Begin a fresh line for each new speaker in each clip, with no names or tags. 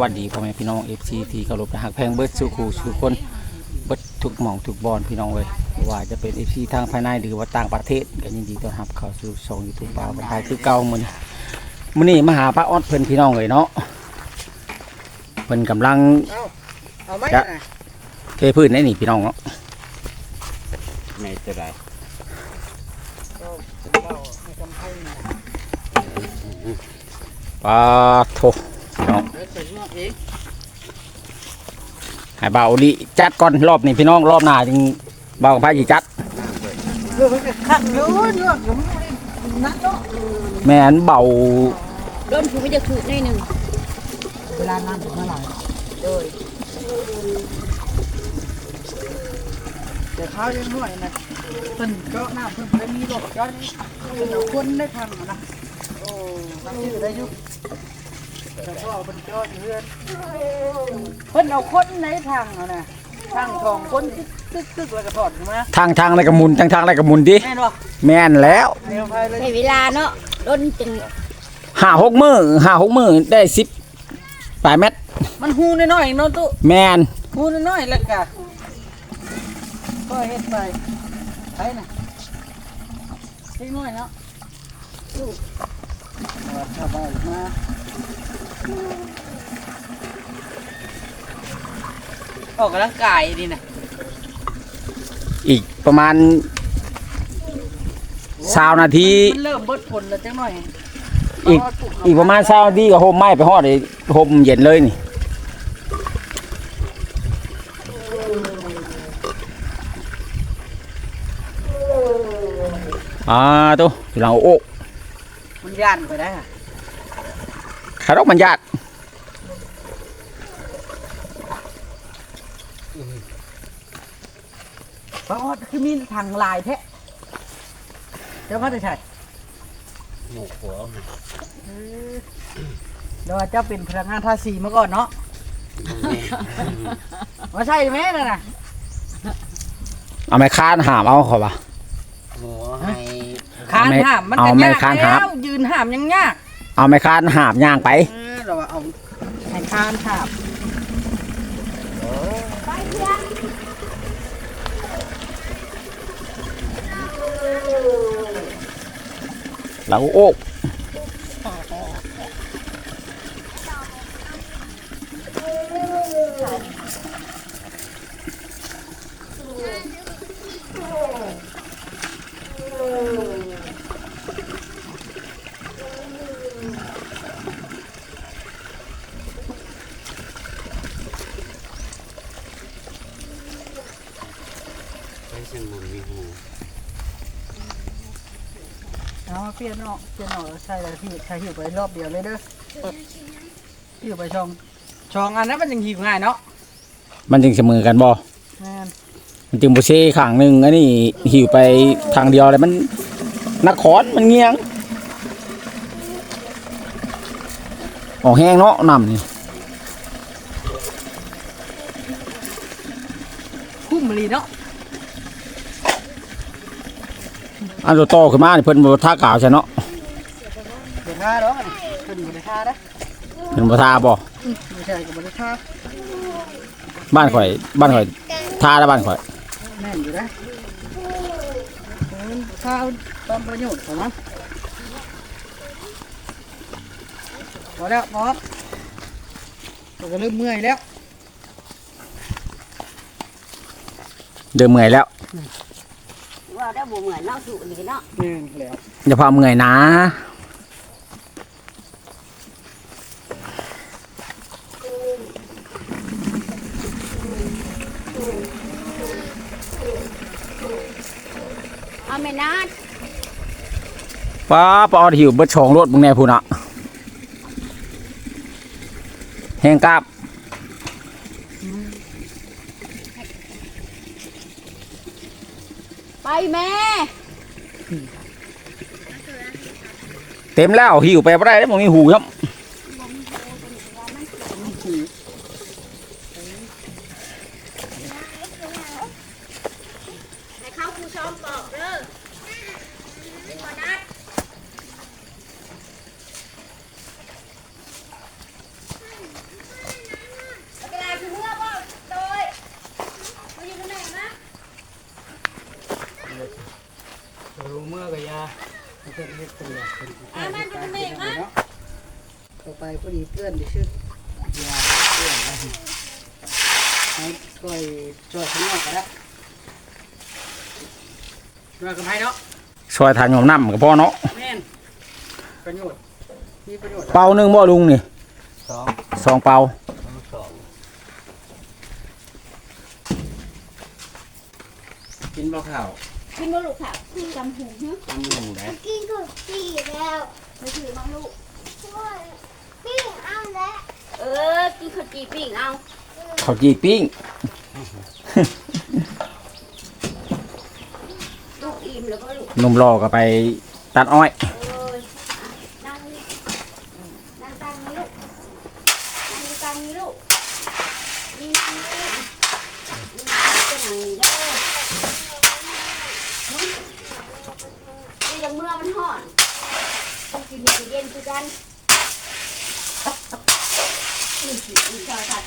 วัสดีพ่อแม่พี่น้อง FC ที่เคารพและหักแพงเบิดสู่คู่สู่คนเบิดทุกหม่องทุกบอลพี่น้องเลยว่าจะเป็น FC ทางภายในหรือว่าต่างประเทศก็ยินดีต้อนรับเข้าสู่ช่อง YouTube ป่าวกันไทยคือเก่ามื้อนี้มื้อนี้มาหาป้าออดเพิ่นพี่น้องเลยเนาะเพิ่นกำลัง
เอาไหม
จะเทพื้นได้นี่พี่น้องเนาะ
ไม่จะได้
ป้าโท พี่น้อง
เดี๋ยวใส่นอกเอง
ให้บ่าวอลิจัดก่อนรอบนี้พี่น้องรอบหน้าจึงบ่าวกับพายสิจัด
เดี๋ยวมันจะขัดอยู่เนื้ออยู่มันนักเนาะ
แม่นเบา
ร่นคือไม่จะถูกในหนึ่ง
เวลาน้ำถึงเมื่อไหร่
โดย
เดี๋ยวข้าวยังน้อยนะเพิ่นเจาะน้ำเพิ่นไปมีรถเจาะนี่เพิ่นเอาคนได้ทางนะโอ้ทำชื่อได้อยุบ แต่พ่อเพิ่นเจาะอยู่เรือนเพิ่นเอาคนในทางเอานะทางทองคนตึกตึกๆแล้วก็ถอดมา
ทางทางอะไรกระมุนทางทางอะไรกระมุนดิ
แม่นบ่
แม่นแล้ว
เร็วไปเลย
ใช้เวลาเนาะร่นจึง
ห้าหกมือห้าหกมือได้สิบปลายเม็ด
มันหูน้อยๆเนาะตุ๊
แมน
หูน้อยๆแล้วก็ก็เฮ็ดไปไปน่ะเล็กน้อยเนาะลูกเอาเข้าไปมา ออกกำลังกายดีนะ
อีกประมาณสาวนาที
มันเริ่มเบิดผลแล้วจังหน่อย
อีกอีกประมาณสาวนาทีก็โฮมไม้ไปฮอดเลยโฮมเย็นเลยนี่อ่าตัวเราโอ้
มันย่านไปได้ค่ะ
ขารกมันยาก
ป้าออดคือมีทางลายแท้เจ้าพ่อจะใช่
หมูหัว
เดี๋ยวว่าเจ้าเป็นพนักงานทาสีมาก่อนเนาะมาใช่ไหมน่ะนะ
เอาไม้ค้านหามเอาเขาปะ
หมูให้
คานหามมัน
เอา
จะ
ไม่
ยาก
คานหาม
แล้วยืนหามยังยาก
เอาไม้ค้านหามย่างไป
เออเราเอาให้คานหาม
เราโอ้
ให้เส้นมันมีหู
เอามาเปลี่ยนเนาะเปลี่ยนเนาะใช่แล้วที่ใช้หิวไปรอบเดียวเลยเด้อหิวไปช่องช่องอันนั้นมันยังหิวง่ายเนาะ
มันจึงเสมอกันบ่
แม่น
มันจึงบุเซ่ข้างหนึ่งอันนี้หิวไปทางเดียวเลยมันนักขอนมันเงียง ออกแห้งเนาะน้ำนี่
คุ้มลีเนาะ
อันตัวโตขึ้นมานี่เพิ่นบ่ท่ากาวใช่เนาะ
เดี๋ยวท่าเนาะขึ้นบนท่านะ
เพิ่นบ่ท่าบ่
ไม่ใช่กับบนท่า
บ้านข่อย บ้านข่อยท่าแล้วบ้านข่อย
แม่นอยู่นะเออท่าตามประโยชน์ของมันพอแล้วพอเราก็เริ่มเมื่อยแล้ว
เดินเมื่อยแล้ว
ว่าได้บ่เหมือนเนาะถูกนี่เนาะ
แม่นแล้ว
อย่าพาเมื่อยนะ
เอาแม่นัด
ป้าปอดหิวเบิดชองรถมึงแน่พูนอะแห้งกราบ
ไป แม่
เต็มแล้วหิวไปบ่ได้แล้วมึงมีหูครับ
ให้เข้าครูชอมปอกเด้อนี่บ่นัด
เพิ่นเฮ็ดเป็นแบบเป็น
อะมันจะเป็นเองนะ
เนาะต่อไปพอดีเพื่อนดิชื่อยาเพื่อนนะให้ช่วยช่วยข้างนอกก็ได้ช่วยกันให้เนาะ
ซอยทานยอมน้ำกับพ่อเนาะ
แม่นประโยชน์มีประโยชน์
เป่าหนึงบ่ลุงนี่
สอง
สองเป่า
สองกินบ่ข้าว
กินบ่ลูกค่ะกินกำหูฮะ
ทำหมูได้
กินก็ปีแล้วไปถือมาลูกปิ้งเอาแล้วเออกินข้าวจีปิ้งเอา
ข้าวจีปิ้ง
ลูกอิ่มแล้วก็ลูก
หนุ่มรอก็ไปตัดอ้อย
เออนั่งนี่นั่งตังนี้ลูกนั่งตังนี้ลูกนี่นั่งนี่นี่จะนั่งนี่เด้อนี่ยังเมื่อมันห่อนกิน กันนี่สินี่ชาวตัด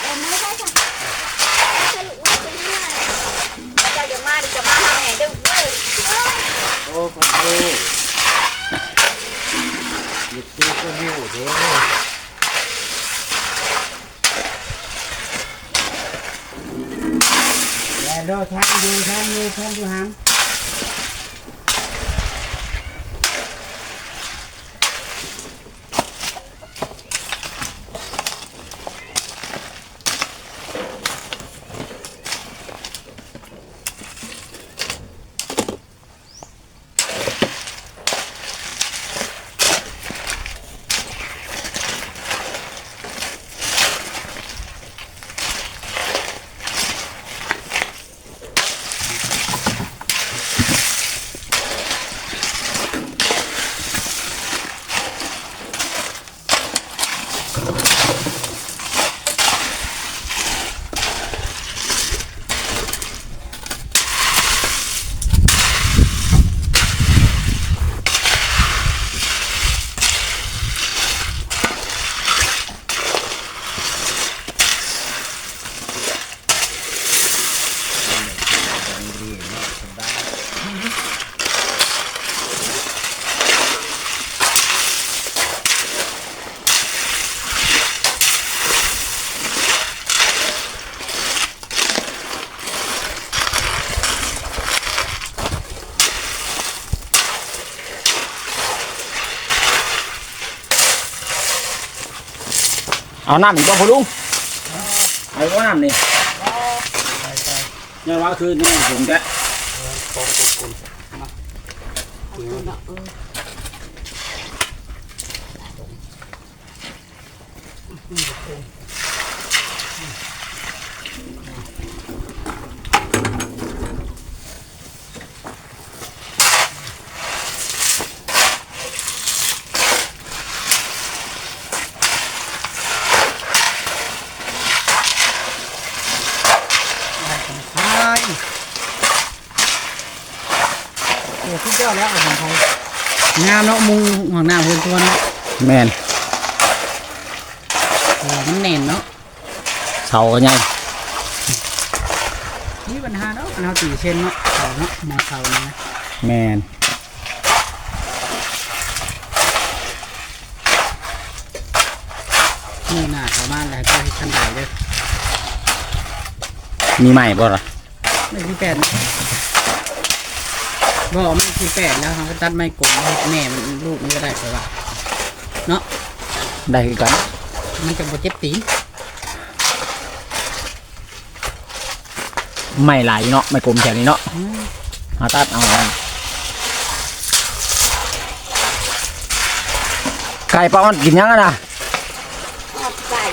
เออไม่ใช่ค่ะสรุปว่าเป็นยังไงจะจะมาจะมาหาแม่เด้อเว้ย
โอ้พระโอ้หยุดซื้อก็หิวเด้อ แล้วโดท่านอยู่ท่านอยู่ท่านอยู่หัน
เอาน้ำอีกบ่พ่อลุงเอาอีกบ่น้ำนี่ยังว่าคือนี่ผมจะ
ใช่โอ้สุดยอดแล้วของไทยงามเนาะมุงหัวหน้าเพื่อนทวนเนาะ
แมน
โอ้มันแน่นเนาะ
เสาก็ใหญ่
นี่ปัญหาเนาะเราตีเช่นเนาะเขาเนาะมาเขาเนี่ยนะ
แมน
นี่หน้าเขาบ้านแล้วก็ที่ขั้นใดเด้อ
มีใหม่บ่ล่ะ
ไม่ที่แปดนะ บอกไม่ที่แปดแล้วเขาก็ตัดไม้กลมให้แม่มันลูกมันก็ได้ไปว่าเนาะ
ได้คือกัน
มันจะบ่เจ็บตีน
ไม่หลายเนาะไม่กลมแถวนี้เนาะ
อืม
หาตัดเอาไก่ปลาออดกินยังอะนะ
ออกไก่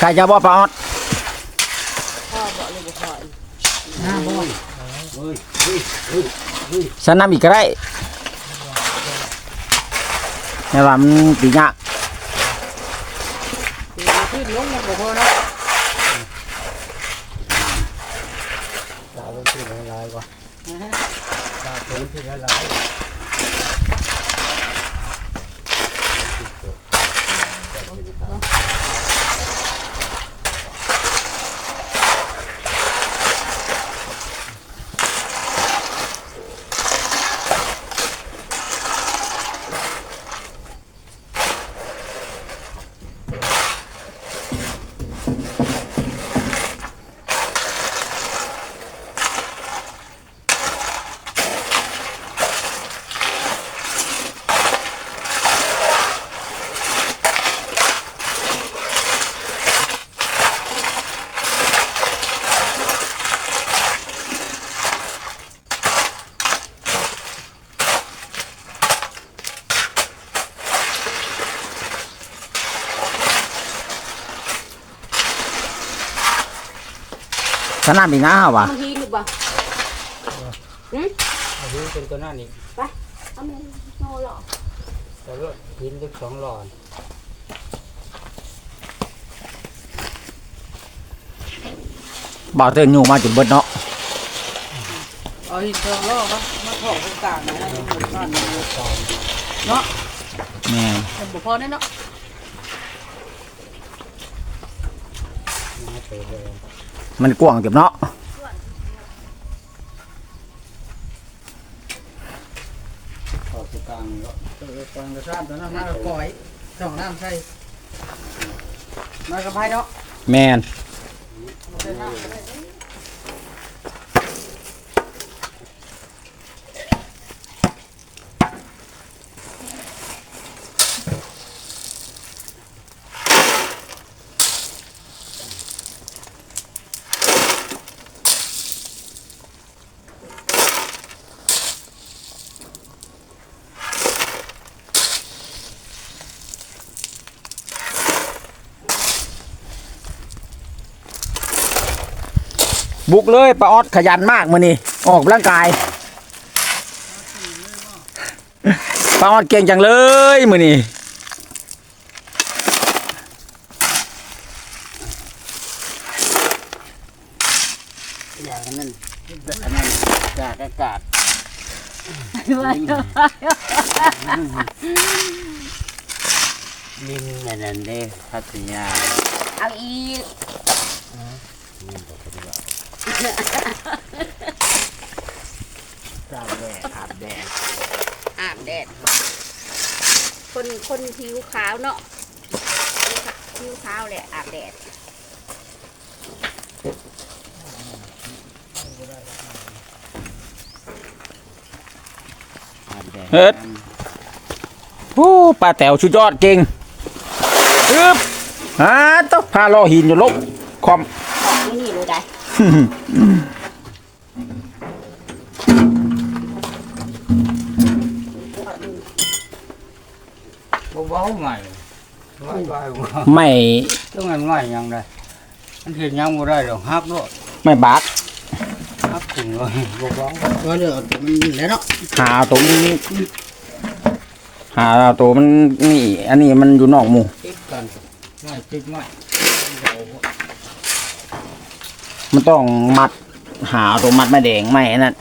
ไก่จะบ่ปลาออด
พ่อบอกเลยบ่พอ
หน้าบ่
ฉันนำอีกก็ได้แม่ว่ามันปียาก
ขึ้นลงมาบบ่พอเนาะ
ตาเป็นที่ละลายกว่าตาเป็นที่ละลาย
สนามอีกนะวะ
บางทีนึกว่า
อันนี้เป็นตัวหน้านี่
เอาไม่โนหรอก
แต่ก็หินเล็กสองหลอด
บ่าวเตือนอยู่มาจุดเบิดเนาะ
เอาหินทองล่อครับมาถอกตรงกลางนะให้มันเหมือนกันเนาะ
แม่น
มันบ่พอแน่เนาะ
มาเปิดเลย
มันกว้างเก็บเนาะ
ขอบกลางก็
เออฟังกระซ่านตัวนั้นมาก็ก่อยสองน้ำใส่มากระพายเนาะ
แมน
ใส่น้ำ
บุกเลยปลาออดขยันมากมื้อนี้ออกกำลังกายปลาออดเก่งจังเลยมื้อนี้
อย่างนั้นอันนั้นจากอากาศลินอันนั้นเด้พัทยา
เอาอีก
ตากแดดอาบแดด
อาบแดด คนคนผิวขาวเนาะผิวขาวแหละอาบแดด
อาบแดด
เฮ็ดโอ้ปลาแต๋วชุดยอดเก่งอึ๊บฮาต้องพาล่อหินอยู่ลบคอม
ออกนี่นี่เลยได้
บ่เว้าใหม่ง่ายไปว่า
ไม่
ต้องงานง่ายยังไงมันเห็นยังบ่ได้หรอกฮับโลด
ไม่บาด
ฮับถึงเลยบ่เว้า
ก็เดี๋ยวเอาตัวมันแล้วเนาะ
หาตัวมันหาตัวมันนี่ อันนี้มันอยู่นอกหมู่
ติดกันง่ายติดง่าย
มันต้องมัดหาตัวมัดไม่แดงไม่อันนั่น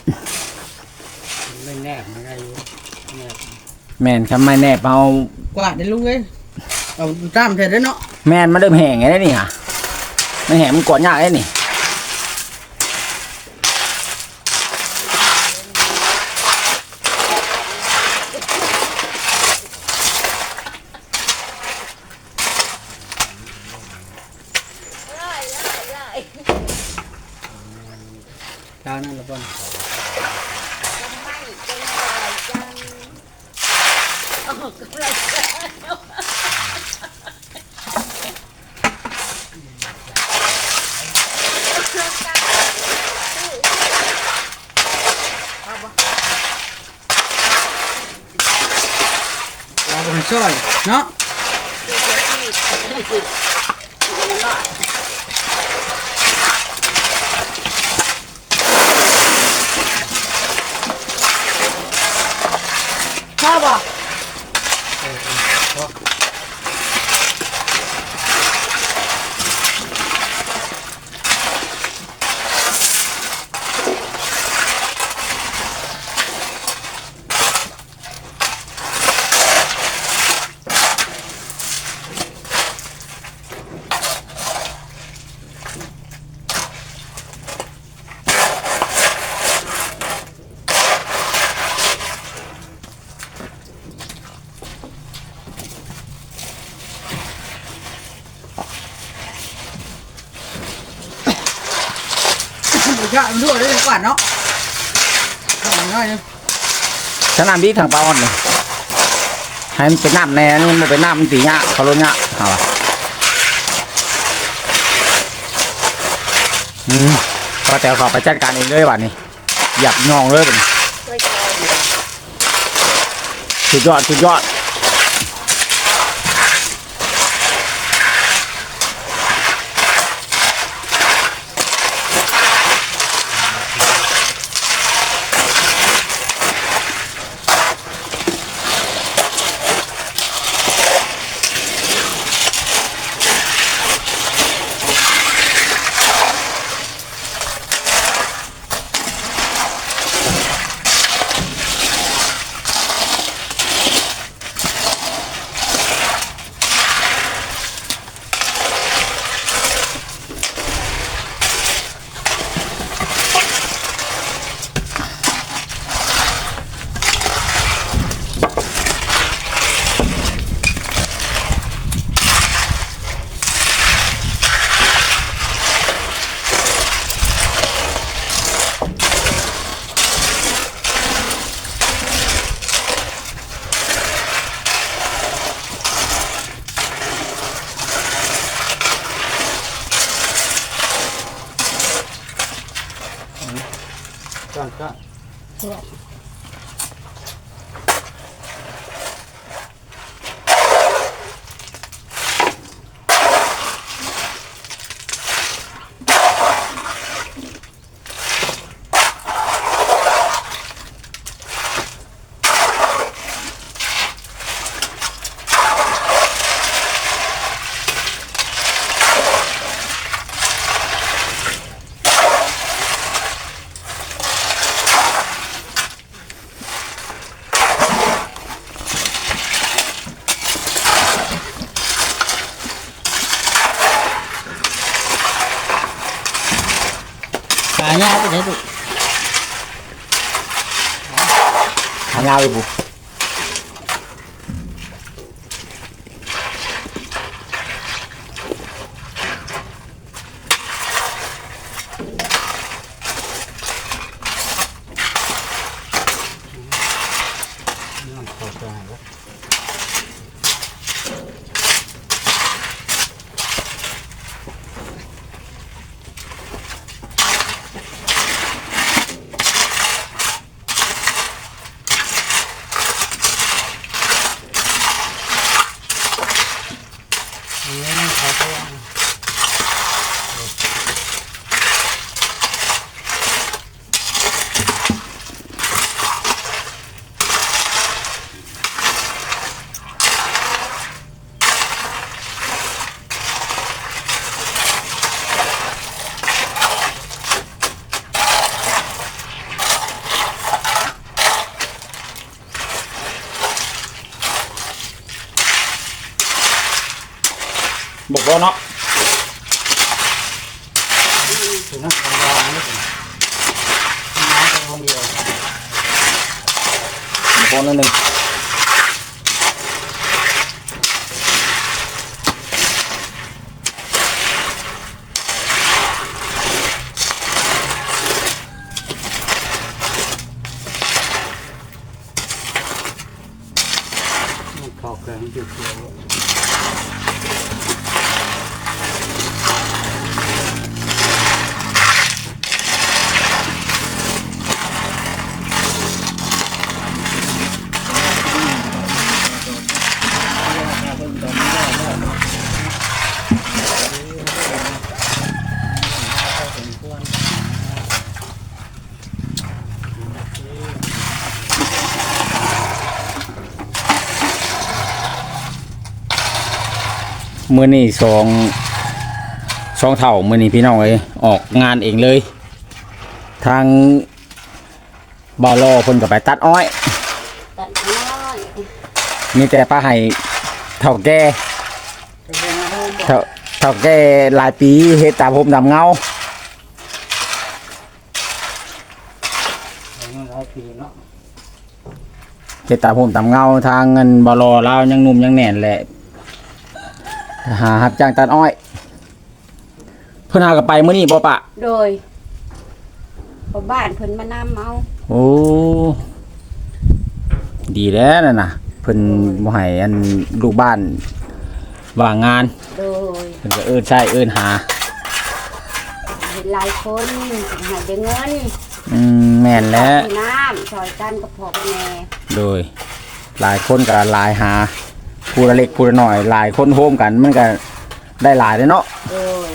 ไม่แนบไม่ได้อยู่แนบ
แม่นครับไม่แนบเอา
กวาดได้ลุงเอ้ยเอาตามแท้ได้เนาะ
แม่นมันเริ่มแห้งไงได้นี่ฮะมันแห้งมันกดยากได้นี่
เลยเลยเลย
ทางนั้นละบ่น
ไม่เป็นไรจังออกกำลังกาย
เอาไะมันด้วยได้จังหวัดเนาะเอาง่ายๆเลย
ฉันน้ำดีทางปลาอ่อนเลยให้มันเป็นน้ำแน่นี่มันเป็นน้ำมันตีเงาะเขาลดเงาะเอาละอืมก็แต่ขอไปจัดการเองเลยวันนี้หยับยองเลยบัดนี้
ช่วยกัน
สุดยอดสุดยอด บอกว่าเนาะ
ถึงนักทำงานนี่เป็นน้ำเป็นคนเดียว
บอกว่านั่นหนึ่ง
มันเข้าแกงจุดเดียว
มือนี่สองสองเท่ามือนี่พี่น้องเลยออกงานเองเลย ทางบอลอคนกับไปตัดอ้อย
ตัดน้อย
มีแต่ป้าให้เท่าแก่
จะเป็นอาหารบ่
เท่าเท่าแก่หลายปีเฮ็ดตามผมดำเงา
อายุหลายปีเนาะ
เฮ็ดตามผมดำเงาทางเงินบอลอเราวยังหนุ่มยังแน่นแหละ หารับจ้างตัดอ้อย เพิ่นหากับไปมื้อนี้บ่ปะ
โดยพอบ้านเพิ่นมานำเอา
โอ้ดีแล้วน่ะนะเพิ่นบ่ให้อันลูกบ้านว่างงาน
โดย
เพิ่นก็เอิ้นใช้เอิ้นหา
เห็นหลายคนเพิ่นให้ได้เงิน
อืมแม่นแล้ว
ให้น้ำซอยกันกับพ่อกับแม่
โดย หลายคนก็หลายหา ผู้ละเล็กผู้ละน้อยหลายคนโฮมกันมันก็ได้หลายเลยเนาะ
โดย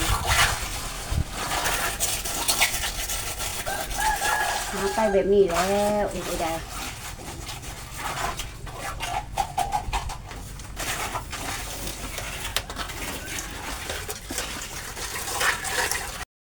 หาไปแบบนี้แล้วอีกได้